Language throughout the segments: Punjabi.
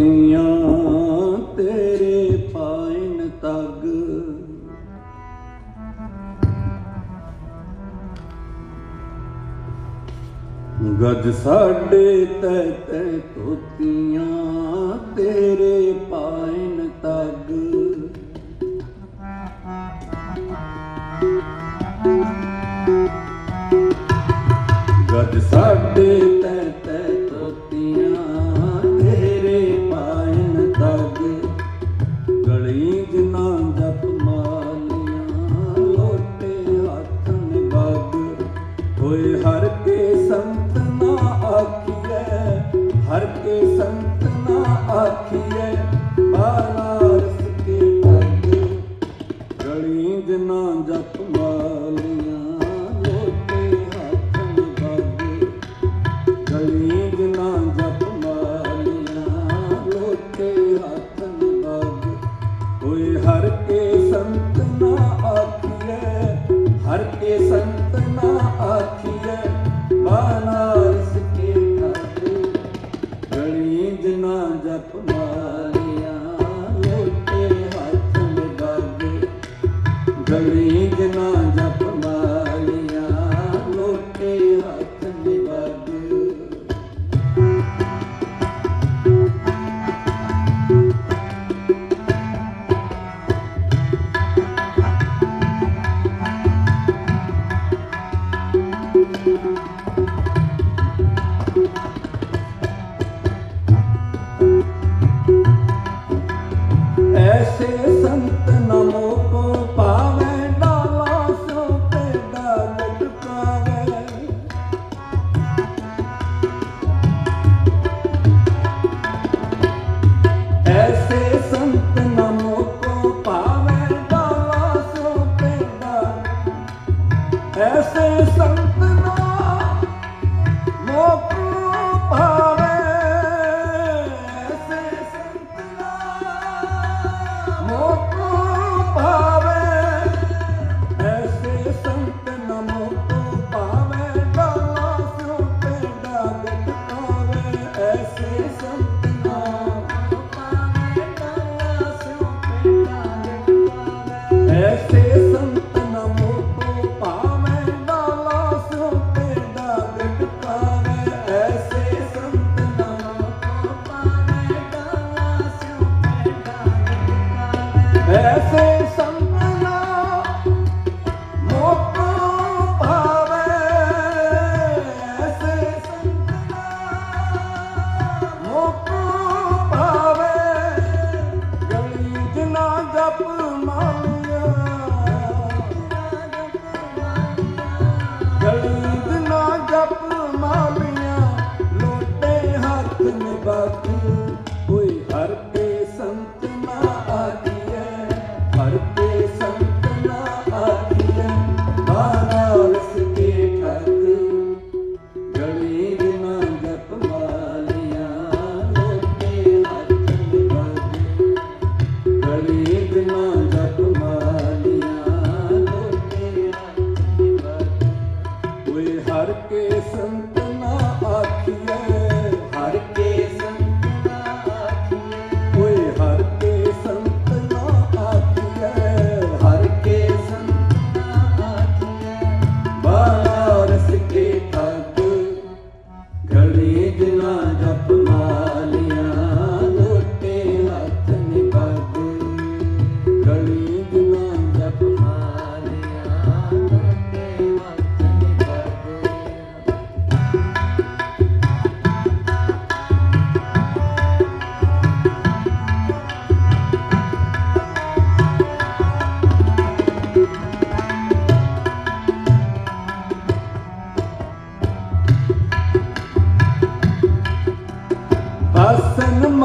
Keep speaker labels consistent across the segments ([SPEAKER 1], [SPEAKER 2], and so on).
[SPEAKER 1] ਪੌੜੀਆਂ ਤੇਰੇ ਪਾਇਨ ਤੱਗ। ਗੱਜ ਸਾਡੇ ਤੇ ਤੈ ਤੋਤੀਆਂ ਤੇਰੇ ਪਾਇਨ ਤੱਗ। ਗੱਜ ਸਾਡੇ なんじゃって。É ನಮ್ಮ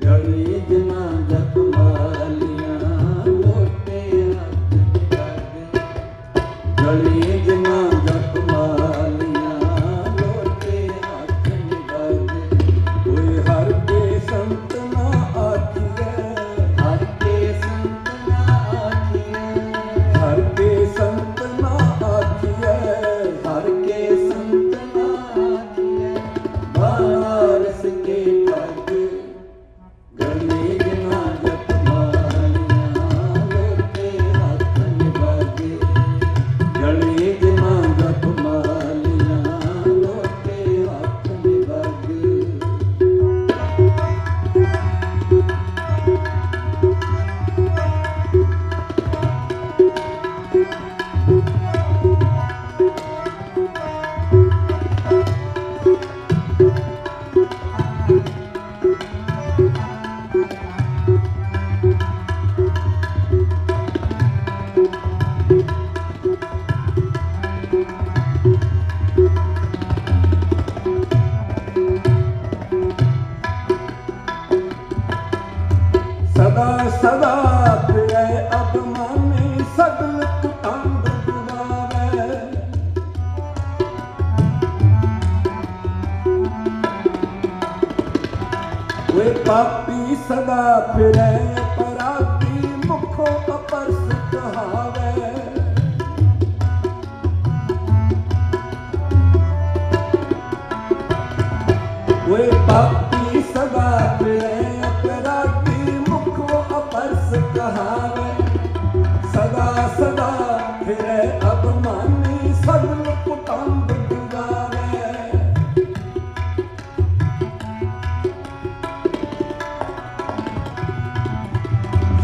[SPEAKER 1] Görmeyi dinle ਆਪੀ ਸਦਾ ਫਿਰੈ।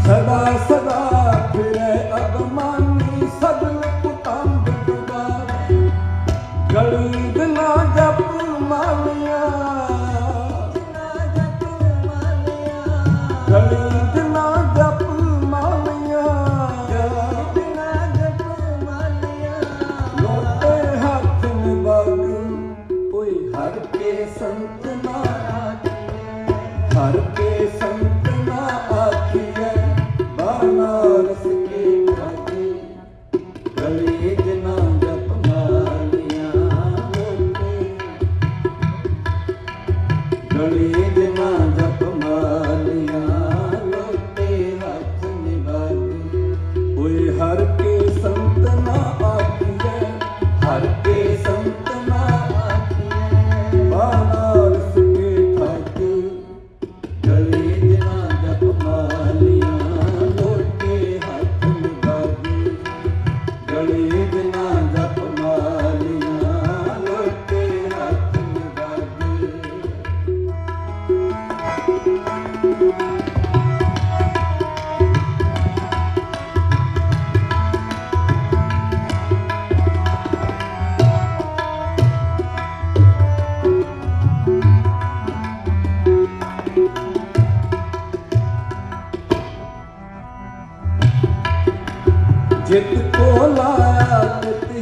[SPEAKER 1] ਸਦਾ ਸਦਾ ਫਿਰੇ ਅਗਮਾ up. Oh,